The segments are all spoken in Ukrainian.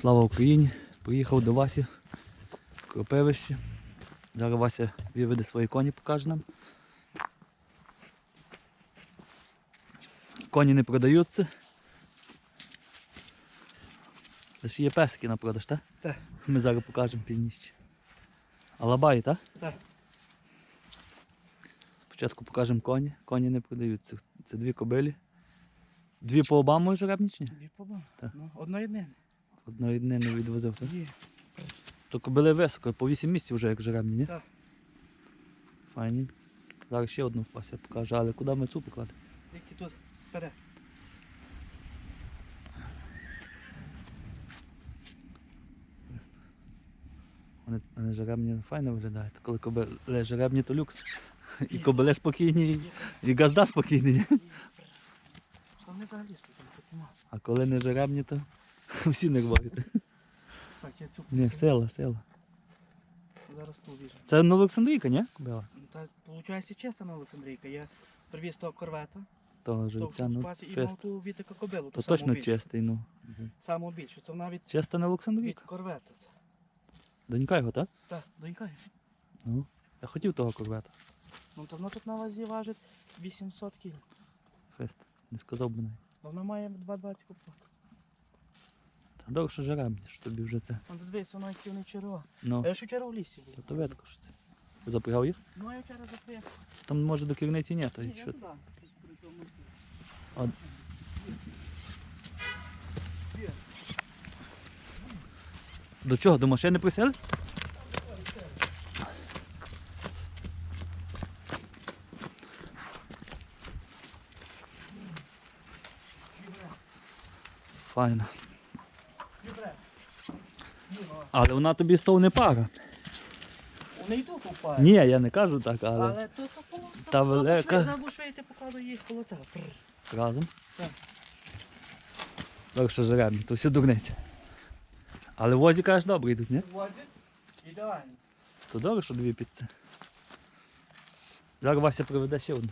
Слава Україні! Приїхав до Васі в Кропивище. Зараз Вася виведе свої коні, покаже нам. Коні не продаються. Лише є песики на продаж, так? Так. Ми зараз покажемо пізніше. Алабаї, так? Так. Спочатку покажемо коні. Коні не продаються. Це дві кобилі. Дві по обаму жеребничні? Дві поба. Так. Ну, одної днини. Одної дни не відвозив. Так? Є. То кобили високо, по 8 місяців вже як жеребні, ні? Так. Файні. Зараз ще одну Вася покаже, але куди ми цю покладемо? Які тут вперед. Вони вони жеребні файно виглядають. Коли кобили жеребні, то люкс. І кобили спокійні, і, газда спокійний. Що ми взагалі тут нема. А коли не жеребні, то всі нервові. Так, я цю Ні, сила, сила. зараз ту віжу. Це на Олександрійка, ні? Кобила? Ну, Та, виходить, чесно, Олександрійка. Я привіз того корвета, Того того жеребця, ну, пасі, і фест. мав ту вітика кобилу. То ту саму точно більшу. чистий, ну. Саму більшу. Це навіть Чиста на від Олександрійка. корвета. Це. Донька його, так? Так, донька. Ну. Я хотів того корвета. Ну, то воно тут на вазі важить 800 кг. Фест. Не сказав би навіть. Вона має 2,20 купок. Довше жеребні, що тобі вже це. Ну, дивись, воно які вони черва. Ну, Я ж вчора в лісі був. то видко, що це. Запрягав їх? Ну, я вчора заприїхав. Там може до керниці ні, то Ні, й я туди. при тому. До чого? До машини присели? Файно. Але вона тобі з того не пара. Вони йдуть у парі. Ні, я не кажу так, але Але то то Та велика. На бушвей ти покладу їх коло цього. Разом. Так. Так що жеребні, то все дурниця. Але возі, кажеш, добре йдуть, ні? Возі? Ідеально. То добре, що дві під це. Зараз Вася приведе ще одну.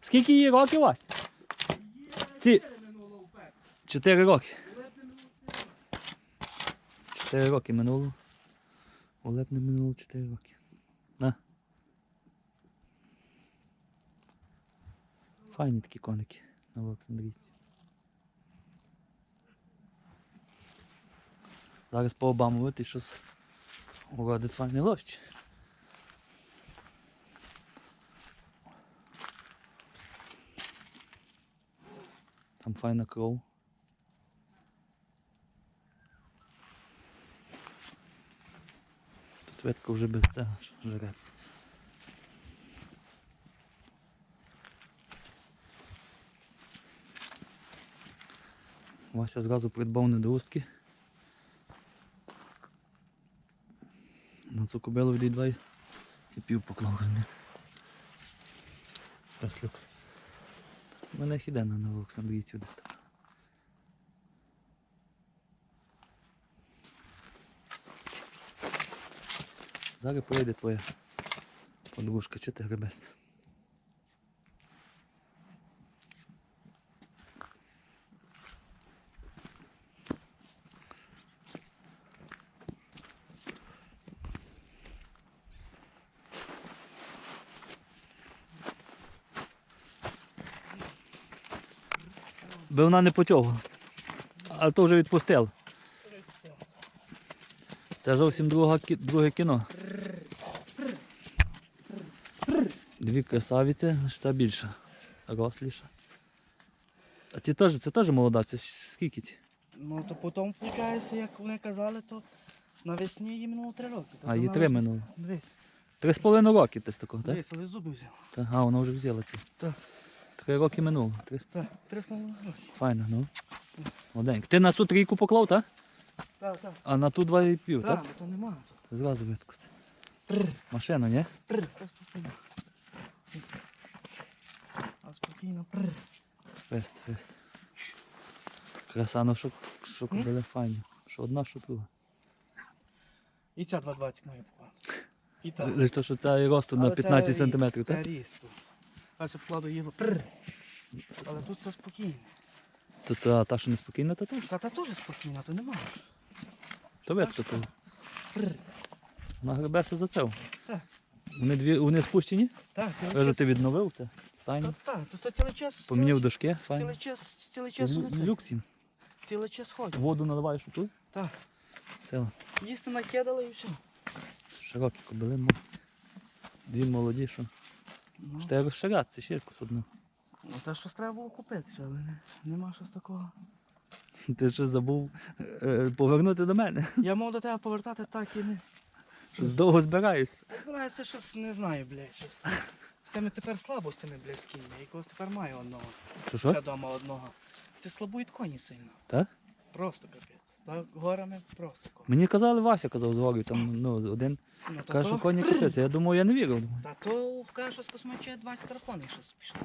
Скільки їй років, Вася? Ці чотири роки. Чотири роки минуло. У липні минуло чотири роки. На. Файні такі коники на Олександрійці. Зараз по обаму щось уродить файний лощ. Там файна кров. Тут вже без цього жереб. Вася зразу придбав недоустки. На цю кобилу від два і пів поклав. Раз люкс. У мене хідена на Олександрійці десь Зараз прийде твоя подружка, чи ти гребеш? Би вона не потягла. А то вже відпустила. Це зовсім друге кіно. Дві красавиці, ця більша, росліша. А ці теж, це теж молода, це скільки ці? Ну то потім, виходить, як вони казали, то навесні їй минуло три роки. А їй три минуло. Дивись, Три з половиною роки з такого, так? дивись, але зуби взяв. Та, а, вона вже взяла ці. Так. Три роки минуло. Три... з- Так, три з половиною роки. Файно, ну. Молоденько. Ти на ту трійку поклав, так? Так, так. А на ту два і пів, так? Так, бо то нема. Зразу видко це. Машина, ні? просто. А спокійно, прр. Фест, фест. Краса, ну що кобили файні. Що одна, друга. І ця 2,20 має покласти. І так. Лише то, що це і росту на 15 це сантиметрів, Це так? ріст. А вкладу. Прр. Але тут це спокійно. То та, та що неспокійна, то теж. Та та теж спокійна, то нема. То ви то, то. Прр. Вона гребеся за це. Так. Вони дві вони спущені. Так, цілий Кажу, час. ти відновив це. Стайні. Та, та, то, то цілий час. Поміняв дошки, файно. цілий час, цілий час. Лю- Люкс їм. Цілий час ходять. Воду наливаєш тут. Так. Сила. Їсти накидали і все. Широкі кобили. мо- Дві молоді, що. Ну, Та ще якусь одну. ну, те щось треба було купити, але не, нема щось такого. Ти що забув е, повернути до мене. Я мав до тебе повертати так і не. Щось довго збираюсь. Збирається щось, не знаю, блядь. З цими тепер слабо з тими близькими. Я якогось тепер маю одного. Що Ще дома одного. Це слабують коні сильно. Так? Просто капець. Та горами просто коні. Мені казали, Вася казав з горів, там ну, один. Ну, то, Каже, що то, коні капець. Я думаю, я не вірив. Та то каже, що з космача 20 драконів щось пішло.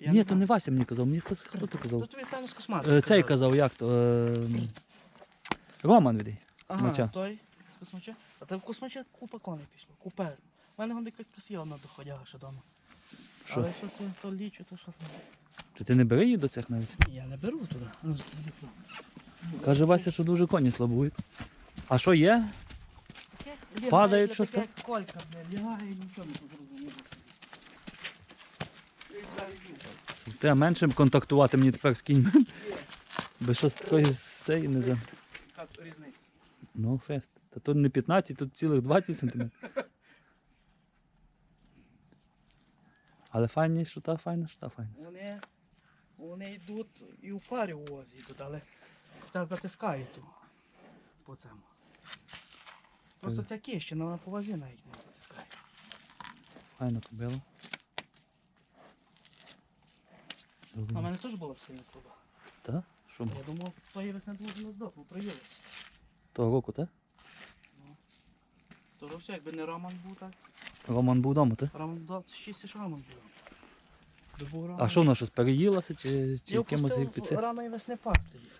Я Ні, не то знаю. не Вася мені казав, мені хтось хто то То казав. тобі певно з косматом. Е, Цей казав, як то. е, Роман відей. з Ага, Космача. той з космача. А там в космача купа коней пішло. Купе. У мене вон якась є одна доходяга ще вдома. Що? Але щось я то лічу, то щось. не- Чи ти не бери її до цих навіть? Я не беру туди. Ну, Каже Вася, що дуже коні слабують. А що є? Лягає, Падають щось, таке, як Колька, бля, лягає, нічого не зрозуміло. Треба менше контактувати мені тепер з кіньми. Бо щось такої з цієї не за. Як різниця? Ну, фест. Та тут не 15, тут цілих 20 сантиметрів. Але файні, що та файна, що та файна. Вони, вони йдуть і у парі у возі йдуть, але це затискає ту по цьому. Просто Е. ця кіщина, вона по вазі навіть не затискає. Файна кобила. А в мене теж була сильна слаба. Та? Що? Я думав, тої весни дуже не проїлися. Того року, так? То все, якби не Роман був так. Роман був вдома, так? Роман був шість ж Роман був. А що воно щось переїлося чи, чи якимось їх під це? рано і весни пасти їх.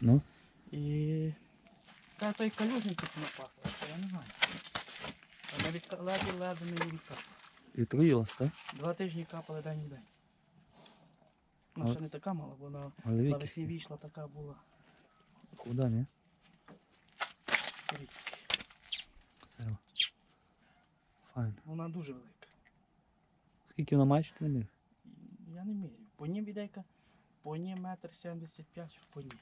Ну, І та той калюжниці це напасла, що я не знаю. А навіть ка- леді леди мені відкапали. і троїлося, так? Два тижні капали день в день. Ну, А- ще не така мала, бо на Але віки. навесні війшла така була. Куда, ні? річ. Файно. Вона дуже велика. Скільки вона має, чи ти не? Я не міряю. По ній відейка, по ній метр сімдесят п'ять, по ній.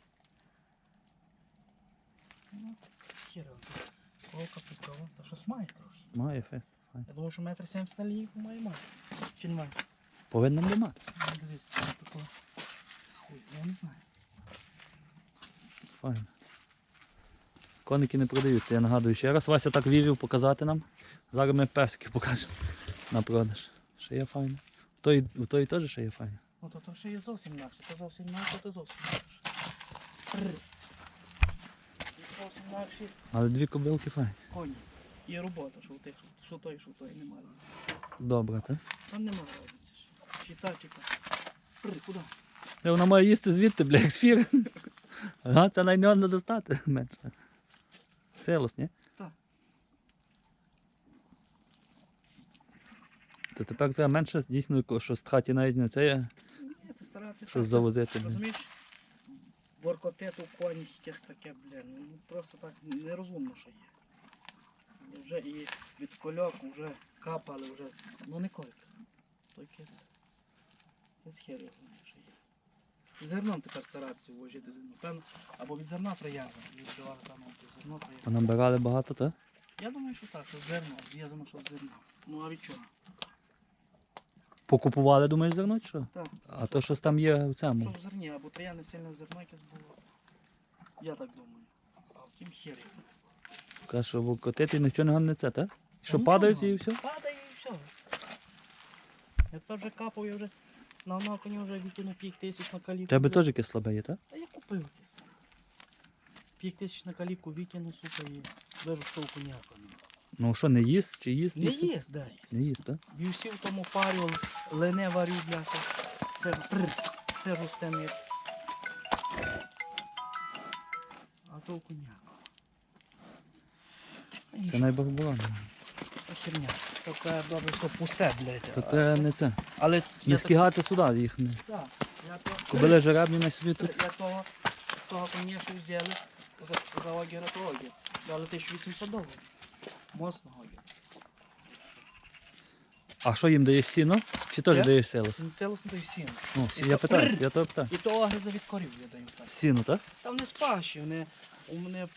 Ну, хіра. Колка пускала, та щось має трохи. Має фест. Файно. Я думаю, що метр сімдесят на лінійку має мати. Чи не має? Повинна б мати. Ну, Дивіться, таке. Хуй, я не знаю. Файно. Коники не продаються, я нагадую ще раз. Вася так вірив показати нам. Зараз ми персики покажемо на продаж. Ще є файно. У той, у той теж ще є файно. Ну то, то ще є зовсім інакше, то зовсім інакше, то зовсім інакші Але дві кобилки файні. коні. І робота, що у тих, що той, що той, немає. Добре, так? Там нема робиться. Чи та, чи та. Куди? Вона має їсти звідти, бля, як сфір. Ага, це не достати менше. Селос, ні? Так. То тепер треба менше дійсно, що з хаті навіть не це є, Ні, ти старатися. щось завозити. Розумієш? Воркотету в конях якесь таке, блін, ну просто так нерозумно, що є. І Вже і від кольок вже капали, вже, ну не колька. То якесь, якесь хер. І Зерном тепер старатися ввожити зерно. Певно, або від зерна прив'язано, від жила там зерно прив'язано. Понабирали багато, так? Я думаю, що так, що зерно, зв'язано, що зерно. Ну а від чого? Покупували, думаєш, зерно чи що? Так. А то щось там є в Що цьому. в зерні, або трояне сильне зерно якесь було. Я так думаю. А втім хер його. Каже, що котити нічого не це, так? Що Та падають нічого. і все? Падає і все. Я тепер вже капав, я вже на одного коня вже викинув пік тисяч на каліку. Тебе теж якесь слабе є, так? Та я купив. Пік тисяч на каліку викинув, сука, і вижу, що у коня коня. Ну що, не їсть чи їсть? Не їсть? да, їсть. Не їсть, так? Вівсі в тому парю, лене варю, бляха. Це прр, це ж устем. А то у коня. Це найбарбаран. Та херня. Таке добре, що пусте, блядь. То це не це. Але я Не так- скигати сюди їх не. Так, Я то, Кобили жеребні на собі тут. я того, того конечно взяли за, за огіра то огір. Дали 1800 доларів. Моцного огіра. А що їм даєш сіно? Чи теж Я? даєш село? Це селосно то й сіно. Ну, І я то- питаю, я тебе питаю. І то огриза від корів я даю так. Сіно, так? Там не спаші, вони у мене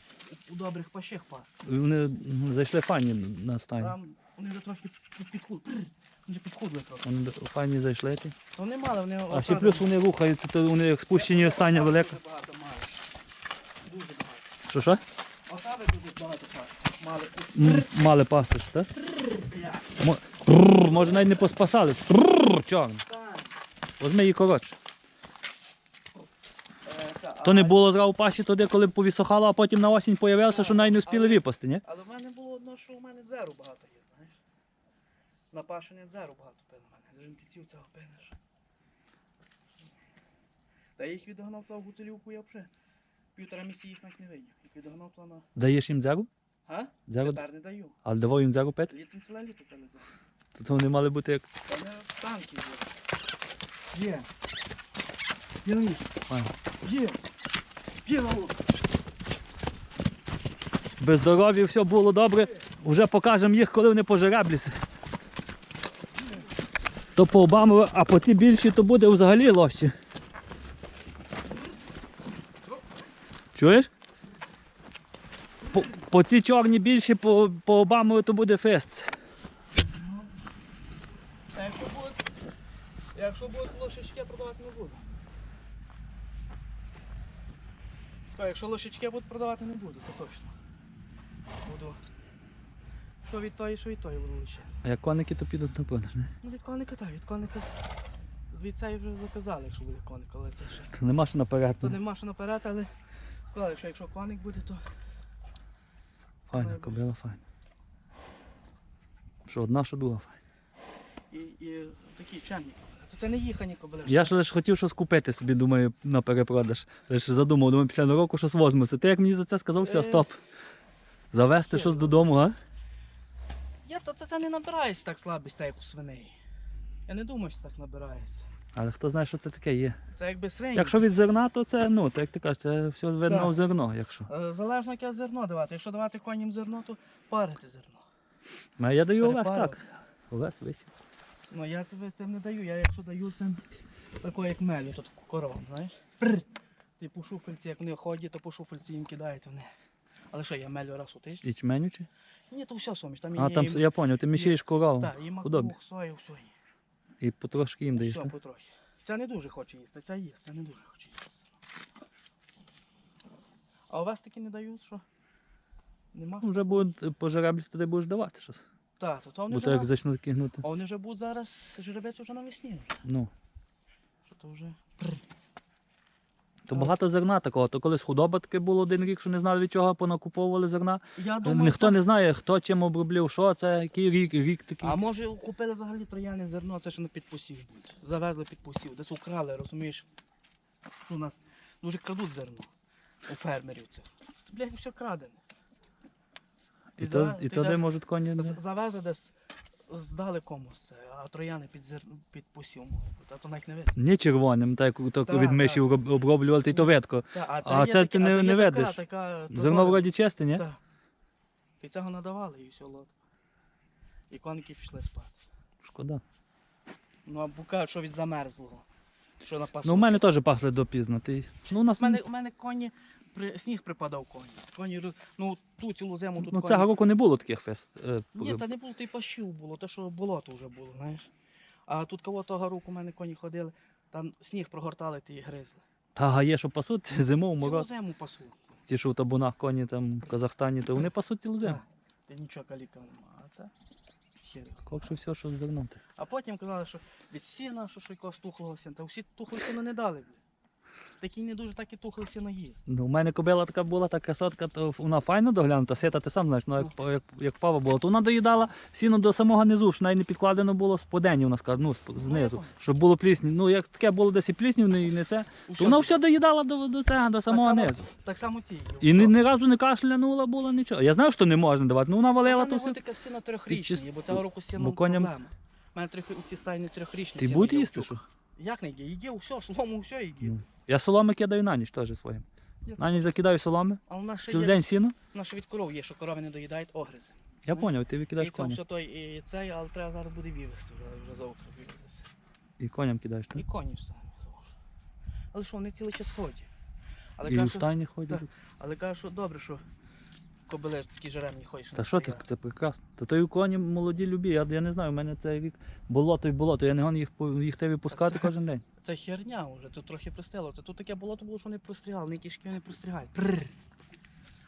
у добрих пащих пас. Вони ну, зайшли файні на стайню. Там вони вже трохи під- підхудли. Вони підхудли трохи. Вони файні зайшли. ті. То не мали, вони А ще плюс вони рухаються, то вони як спущені остання велика. Дуже багато мали. Дуже багато. Що що? Отави дуже багато пас. Мали. М, Мали пастиш, так? Мо- Може навіть не поспасали. Чорно. Возьми її коротше. Е, та, То не було зразу пащі туди, коли повісохало, а потім на осінь появилося, що навіть не встигли випасти, ні? Але в мене було одно, що в мене дзеру багато. На пашені дзеру багато пили в мене. Жінківців цього пинеш. Та я їх відгнав того гуцелівку я вже. Півтора місяці їх навіть не видів. Їх відгнав то на. Даєш їм дзеру? А? Дзеру? Тепер не даю. Але давай їм дзеру пити? Літом ціле літо пили за. То вони мали бути як. Та не танки є. Є. Є на. Файно. Є. Є на лук. Без здоров'я все було добре. Вже покажемо їх, коли вони пожеребліся. То по Обаму, а по ці більші, то буде взагалі лощі. Чуєш? По, по ці чорні більші, по, по Обаму, то буде фест. Якщо будуть, якщо будуть лошечки, продавати не буду. Якщо лошечки я буду продавати не буду, це точно. Буду. Що від тої, що від тої буду лише. А як коники, то підуть на продаж. Не? Ну від коника так, від коника. Від цієї вже заказали, якщо буде коник, але то ще. То нема що наперед. То нема що наперед, але сказали, що якщо коник буде, то Файна, кобила файна. Що одна, що друга файна. і, і такі чемні кобили. То це не їхані кобили. Я ж лише хотів щось купити собі, думаю, на перепродаж. Лише задумав, думаю, після нового року щось возьмуся. Ти як мені за це сказав, все, Е. стоп. Завести щось додому, а? Я то це, це не набирається так слабість, так як у свиней. Я не думаю, що так набирається. Але хто знає, що це таке є. Це якби свині. Якщо від зерна, то це, ну, то як ти кажеш, це все видно Так. в зерно, якщо. Е, Залежно яке зерно давати. Якщо давати коням зерно, то парити зерно. А я даю овес Перепарувати. так. Овес висів. Ну я тебе цим не даю. Я якщо даю цим такого як мелю, то таку коровам, знаєш? Прр. Ти по шуфельці, як вони ходять, то по шуфельці їм кидають вони. Але що, я мелю раз у тиждень? Ячменю чи? Ні, то все суміш. Там А є там, і, я зрозумів, ти мішаєш корову. та, і Худобі. макух, сою, все. І потрошки їм даєш. Все потрохи. Це не дуже хоче їсти, це їсть, це не дуже хоче їсти. А у вас таки не дають, що? Нема Ну, Вже будуть по жереблі, туди будеш давати щось. Так, то, то вони Бо вже, то як на- зачнуть кигнути. а вони вже будуть зараз жеребець вже навесні. Ну. Що то вже. То багато зерна такого. То колись худоба таке було один рік, що не знали від чого понакуповували зерна. Я думаю, Ніхто це- не знає, хто чим обробив, що це, який рік, рік такий. А може купили взагалі трояне зерно, це що на підпосів буде. Завезли підпосів, десь украли, розумієш? У нас дуже крадуть зерно у фермерів цих. Це, Блядь, все крадене. І, то, і де- можуть коні. З- Завезли десь, здали комусь а трояни під, зер... під посів а то навіть не видно. Не червоним, так як Так, від миші оброблювали, то то видко. Та, А є це ти не- не видиш. Зерно вроді чисте, ні? Так. І цього надавали і все лот. І коники пішли спати. Шкода. Ну а бука, що від замерзлого. Що на пасу. Ну, у мене теж пасли допізно. Ти... Ну, у нас... У мене, у мене коні, при, сніг припадав коні. Коні, ну ту цілу зиму тут ну, коні. цього року не було таких фест. е, Ні, та не було, то й пащів було, то що болото вже було, знаєш. А тут кого того року у мене коні ходили, там сніг прогортали ти і гризли. Та а є, що пасуть зимов, Цілу мороз. зиму пасуть. Ці, що в табунах коні там в Казахстані, то вони пасуть цілу зиму. Ти нічого каліка нема, а це що все, що зернути. А потім казали, що від сіна, що що якогось тухлого сіна. Та всі тухле сіно не дали. Такі не дуже так і сіно їсть. Ну, у мене кобила така була, та красотка, то вона файно доглянута, сита, ти сам знаєш, ну, як, па- як, як пава була. То вона доїдала сіно до самого низу, що навіть не підкладено було з подені, вона сказала, ну, знизу, понял. щоб було плісні. Ну, як таке було десь і пліснів, не, і не це, то вона все доїдала до, до цього, до самого так само, низу. Так само ці. І ні, ні разу не кашлянула була нічого. Я знаю, що не можна давати, ну вона валила то все. таке сіно Ти трьохрічні, бо цього року сіно проблема. У мене трьох, ці стайні трьохрічні Ти будеш їсти. Як не є? Є все, солому все є. Ну. Я соломи кидаю на ніч теж своїм. На ніч закидаю соломи, нас ще цілий є, день сіно. нас ще від коров є, що корови не доїдають огризи. Я зрозумів, ти І викидаєш це коні. все той і цей, але треба зараз буде вивезти вже, вже завтра вивезти. І коням кидаєш, так? І коні самі. Але що, вони цілий час ходять. Але І кажуть, в стайні ходять. Так. але кажуть, що добре, що кобили такі жеремні ходять. Та що ти, це прекрасно. Та то й у коні молоді любі. Я, я не знаю, у мене цей рік болото і болото. Я не гон їх, їх тебе пускати це- кожен день. Це херня вже, тут трохи простило. Це тут таке болото було, що вони прострігали, вони кишки не прострігають. Прррр.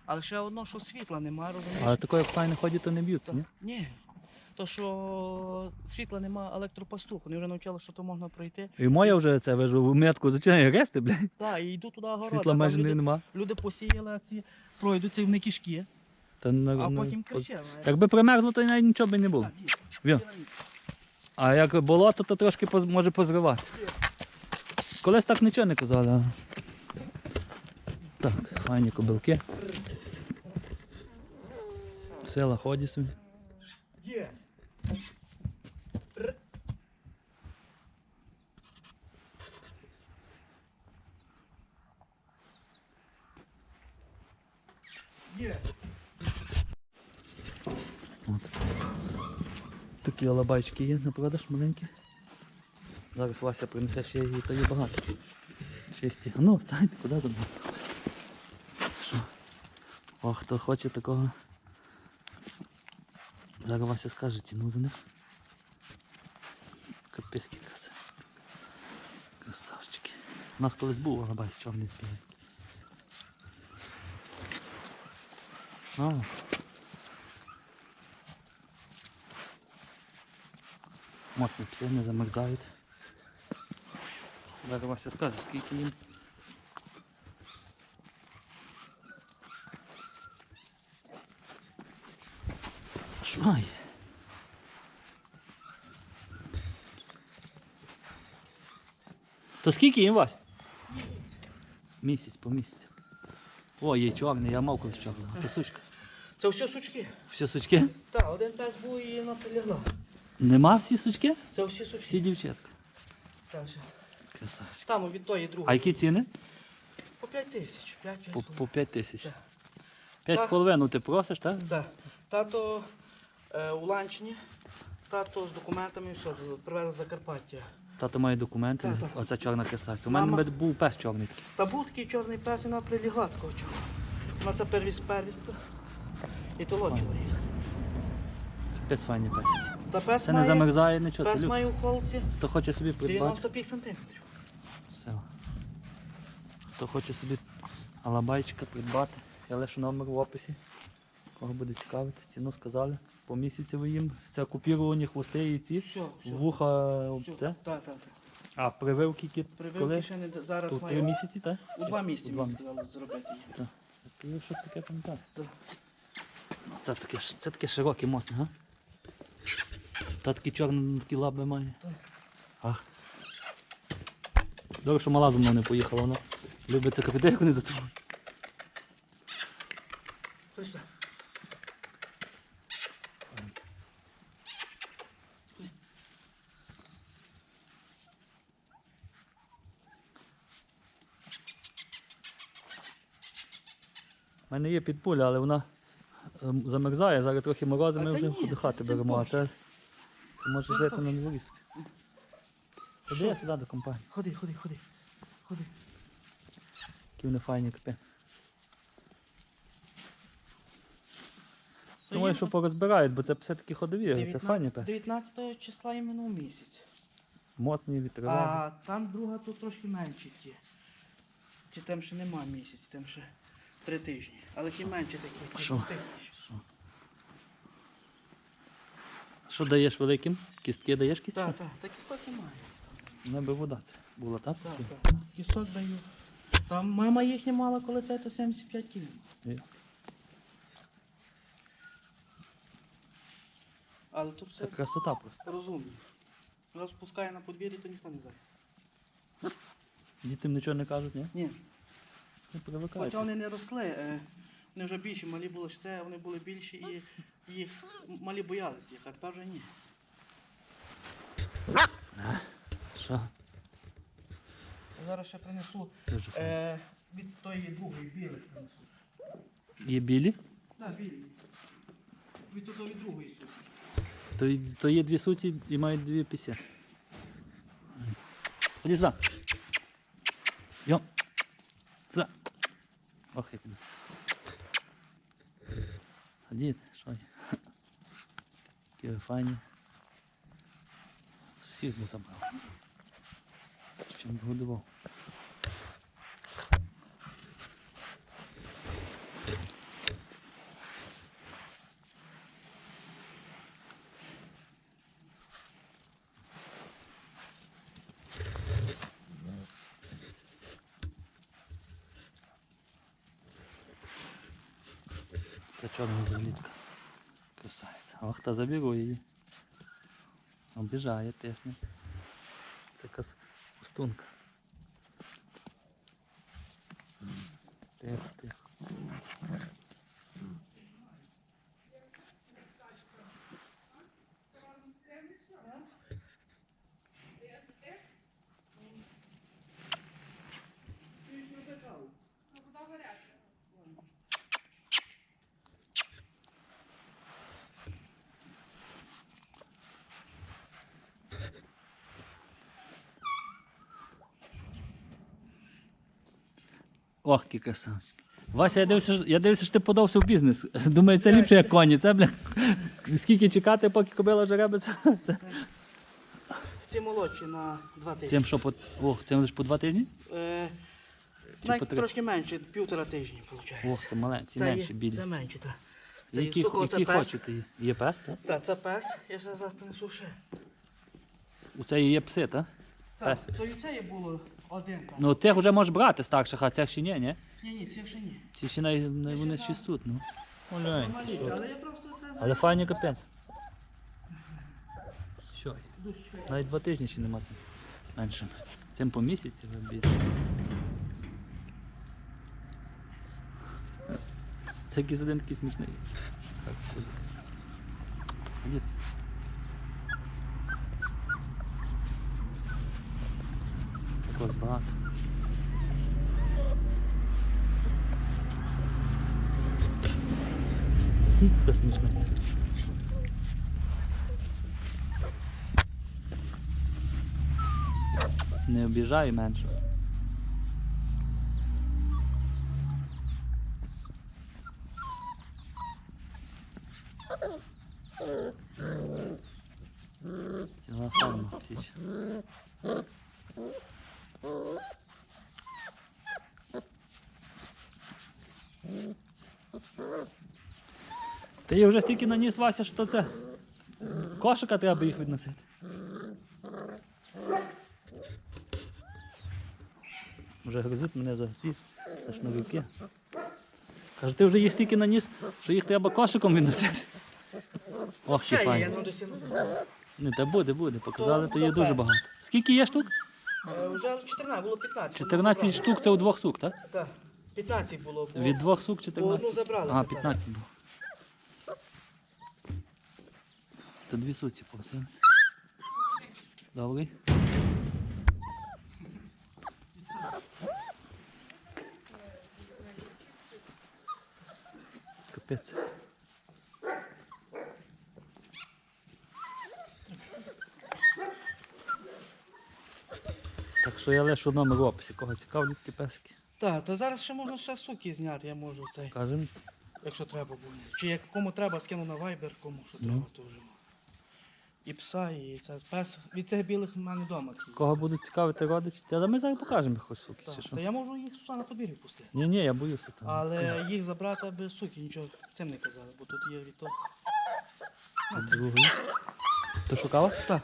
Але ще одно, що світла немає, розумієш? Але такої, як стайні ходять, то не б'ються, ні? Ні. То що світла немає електропастух, вони вже навчили, що то можна пройти. І моя вже це вижу в метку зачинає грести, блядь. Так, і йду туди огород. Світла майже люди, нема. люди посіяли, ці пройдуться і вони кишки, Та, на, а на- потім кричали. Якби примерзло, то навіть нічого би не було. Віо. А як болото, то трошки поз- може позривати. Колись так нічого не казали. але- Так, файні кобилки. Села ходять собі. Є. Є. Такі алабайчики є на продаж маленькі. Зараз Вася принесе ще її, то є багато. Шесті. А ну, станьте, куди за мною? Що? О, хто хоче такого. Зараз Вася скаже ціну за них. Капецькі краси. Красавчики. У нас колись був алабай чорний з білим. А, Мостні пси не замерзають. Зараз Вася скаже, скільки їм. Шмай. То скільки їм Вась? Місяць по місяцю. О, є чорний, я мав колись чорного. Це сучка. Це все сучки. Всі сучки? Так, один пес був і вона прилягла. Нема всі сучки? Це всі сучки. Всі дівчатка. Там, все. Красавчик. Там від тої А які ціни? По 5 тисяч. 5 По, по 5 тисяч. П'ять з Так. половиною ти просиш, так? Да. Тато е, у Ланчині, тато з документами, все, привезли з Закарпаття. Тато має документи. Так, так. Оце чорна красавиця. У мене був пес чорний такий. Та був такий чорний пес, і вона прилігла такого чого. Вона це первіс первістка. І толочила її. Пес файний пес. Та пес Це не має, замерзає нічого, пес це люкс. має у холці Хто хоче собі придбати, 95 сантиметрів. все. Хто хоче собі алабайчика придбати, я лишу номер в описі. Кого буде цікавити, ціну сказали. По місяці ви їм. Це купіровані хвости і ці. Все, все. Вуха все. це. Так, так, так. А прививки кіт. Прививки коли? ще не д- зараз Тут три маю. місяці, так? У два місяці два мені сказали зробити її. Ти щось таке пам'ятаєш? Так. Це таке, ш- це таке широке мостне, га? Та такі чорні такі лаби має. Так. Добре, що мала зо мною не поїхала, вона любить це капітей, як вони за тобою. У мене є підпуля, але вона ем, замерзає, зараз трохи морози, ми вже до хати беремо, а це може Це жити на більше. Ходи я сюди до компанії, Ходи, ходи, ходи. Ходи. які вони файні капи. Думаю, що порозбирають, бо це все-таки ходові, це файні 19 пес. 19 числа іменно в місяць. Моцні вітрові. А там друга тут трошки менші ті. Ті там ще нема місяць, там ще три тижні. Але ті менші такі, ті Що? 6 тисяч. Що даєш великим? Кістки даєш кістки? Так, так, так кісток немає. Не би вода це була, так? Так, так. Кісток даю. Там мама їхня мала, коли це то 75 кілів. Але тут все Це красота просто. розумні. Коли спускає на подвір'я, то ніхто не знає. Дітям нічого не кажуть, ні? Ні. Не привикають. Хоча вони не росли, е, вони вже більші, малі були ж це, вони були більші і їх малі боялись їх, а тепер вже ні. Що? Зараз ще принесу е, від тої другої білих принесу. Є білі, Так, білі. Від тої другої суки. то, то є дві суті і мають дві пісі. Ході сюди. Йо. Сюди. Ох, як він. Ходіть, що є? Які ви файні. З всіх би забрав. Чим б годував. Це чорна залітка. Ох, та забігу її. Обіжає, тисне. Це якась Ох, який красавчик. Вася, я дивлюся, що- я дивлюся, що ти подався в бізнес. Думаю, це ліпше, як коні. Це, бля, скільки чекати, поки кобила жеребиться. Це... Ці молодші на два тижні. Цим що, по... Ох, цим лише по два тижні? Е, Чи навіть по три? трошки менше, півтора тижні, виходить. Ох, це маленькі, Це є- менші, білі. Це менші, так. Це є Які, сухо, це які пес. хочете? Є пес, так? Так, це пес, я зараз принесу ще. У це є пси, так? Так, Пес. то і це є було один пес. Ну, тих вже можеш брати старших, а цих ще ні, ні? Ні, ні, це ще ні. Ці ще най, най, вони ще суть, ну. Оленькі, Маленькі, що? але я просто це Але файні капець. Що? дужче. Навіть два тижні ще нема цим. Менше. Цим по місяці вибіти. Це якийсь один такий смішний. Так. Ось багато. Хм, Це смішно. Не обіжай менше. Ти вже стільки наніс, Вася, що це кошика треба їх відносити. Вже гризуть мене за ці шнурівки. Каже, ти вже їх стільки наніс, що їх треба кошиком відносити. Ох, Ще файно. не та буде, буде. Показали, То- то є дуже багато. Скільки є штук? Е, Вже 14, було 15. 14 штук це у двох сук, так? Так, 15 було. Від двох сук 14. одну забрали А, 15 було. То дві суці просилися. Добрий. Капець. Так що я лише в одному описі, кого цікавлять такі пески. Так, то зараз ще можна ще суки зняти, я можу цей, Кажемо. якщо треба буде. Чи як кому треба, скину на Viber, кому що Ну. треба, то вже. І пса, і це пес. Від цих білих в мене вдома. ці. Кого будуть цікавити родичі, це але ми зараз покажемо хоч суки, чи що. Та я можу їх сюди на подвір'я пустити. Ні, ні, я боюся там. Але їх забрати без суки, нічого цим не казали, бо тут є від того. Другий? То шукала? Так,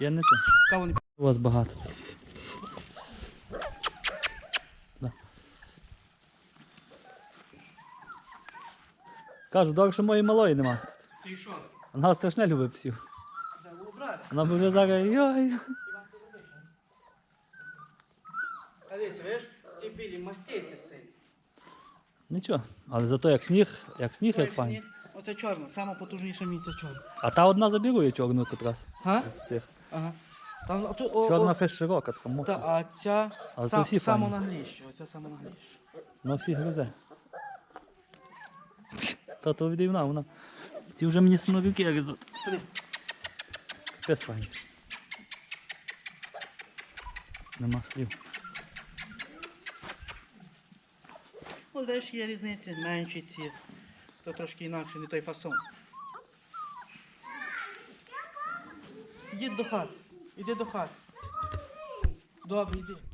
Я не те. каву не У вас багато. Да. Кажу, добре, що моєї малої нема. Ти що? Вона страшне любить псів. Вона б вже зараз. Йой. А? Видиш, ці білі мастейся сині. Нічого. Але зато як сніг, як сніг, як файн. Оце чорна, сама потужніша мій це чорна. А та одна забірує чорну якраз Га? з цих. Ага. Там, а тут, о, Чорна о, феш широка, така та, а ця Але це сам, всі файні. самонагліща, оця самонагліща. Вона всіх гризе. Та то відівна, вона. Ці вже мені сновики різуть. Пес файний. Нема слів. Ну, десь є різниці, менші ці, то трошки інакше, не той фасон. Йди до хати, іди до хати. Добре, йди.